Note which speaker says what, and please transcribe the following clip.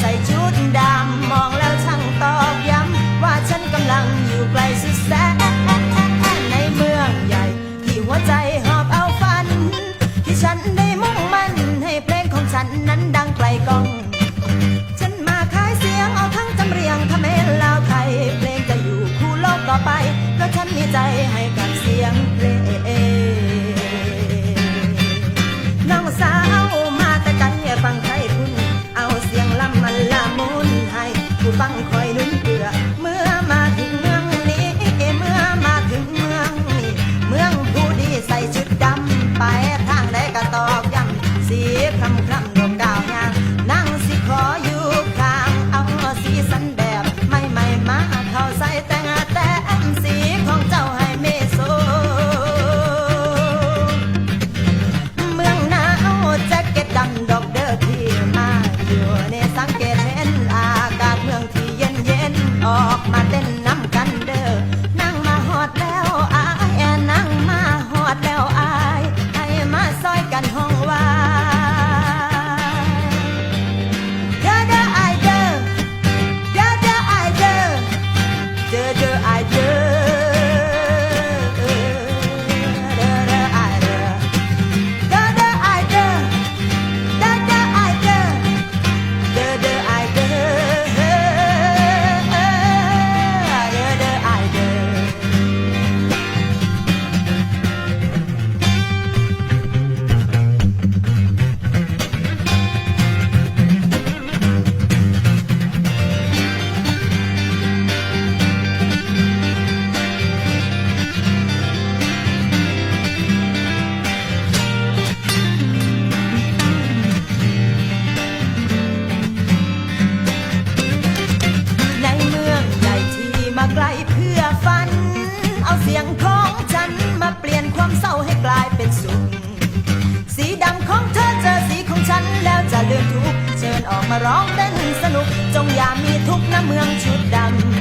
Speaker 1: ใส่ชุดดำมองแล้วช่างตอกย้ำว่าฉันกำลังอยู่ไกลสุดแสนในเมืองใหญ่ ที่หัวใจหอบเอาฝัน ที่ฉันได้มุ่งมั่นให้เพลงของฉันนั้นดังไกลกองฉันมาขายเสียงเอาทั้งจำเรียงทำให้ลาวไทย เพลงจะอยู่คู่โลกต่อไปเพราะฉันมีใจให้กับเสียงเพลงน้องสาวมา เธอเจอสีของฉันแล้วจะลืมทุกเชิญออกมาร้องเต้นสนุก จงอย่ามีทุกข์นะเมืองชุดดำ